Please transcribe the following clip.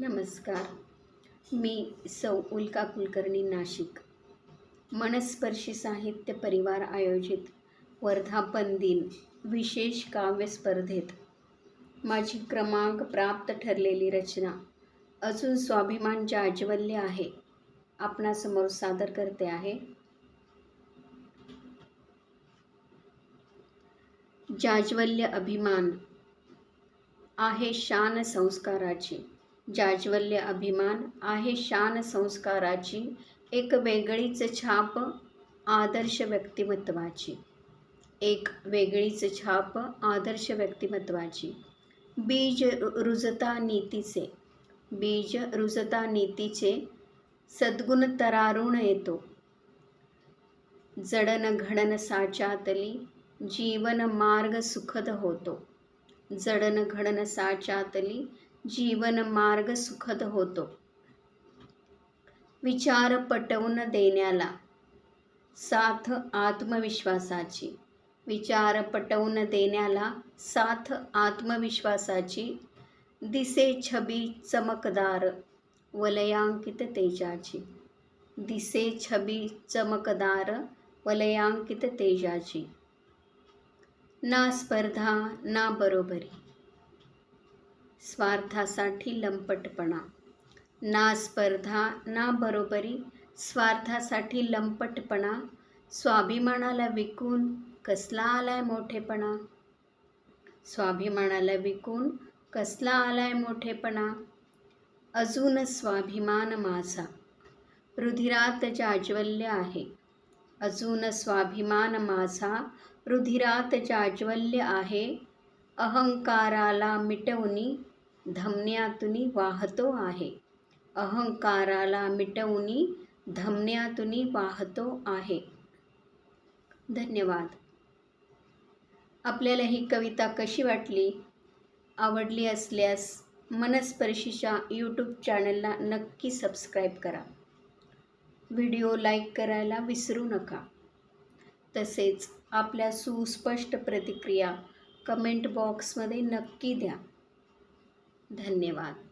नमस्कार. मी सौ उल्का कुलकर्णी नाशिक. मनस्पर्शी साहित्य परिवार आयोजित वर्धापन दिन विशेष काव्य स्पर्धेत माझी क्रमांक प्राप्त ठरलेली रचना अजून स्वाभिमान जाज्वल्य आहे आपणासमोर सादर करते आहे. जाज्वल्य अभिमान आहे शान संस्काराची. जाज्वल्य अभिमान आहे शान संस्काराची एक वेगळीच छाप आदर्श व्यक्तिमत्वाची. एक वेगळीच छाप आदर्श व्यक्तिमत्वाची. बीज रु- रुजता नीतीचे. बीज रुजता नीतीचे सद्गुण तरारुण येतो. जडन घडन साचातली जीवन मार्ग सुखद होतो. जडन घडन साचातली जीवन मार्ग सुखद होतो. विचार पटवून देण्याला साथ आत्मविश्वासाची. विचार पटवून देण्याला साथ आत्मविश्वासाची दिसे छबी चमकदार वलयांकित तेजाची. दिसे छबी चमकदार वलयांकित तेजाची. ना स्पर्धा ना बरोबरी. स्वार्थासाठी लंपटपणा. ना स्पर्धा ना बरोबरी स्वार्थासाठी लंपटपणा. स्वाभिमानाला विकून कसला आलाय मोठेपणा? स्वाभिमानाला विकून कसला आलाय मोठेपणा? अजून स्वाभिमान माझा. रुधिरात जाज्वल्य आहे. अजून स्वाभिमान माझा. रुधिरात जाज्वल्य आहे. अहंकाराला मिटवणी धमन्यातून वाहतो आहे. अहंकाराला मिटवूनी धमन्यातून वाहतो आहे. धन्यवाद. आपल्याला ही कविता कशी वाटली? आवडली असल्यास मनस्पर्शीच्या यूट्यूब चॅनलला नक्की सबस्क्राईब करा. व्हिडिओ लाईक करायला विसरू नका. तसेच आपल्या सुस्पष्ट प्रतिक्रिया कमेंट बॉक्समध्ये नक्की द्या. धन्यवाद.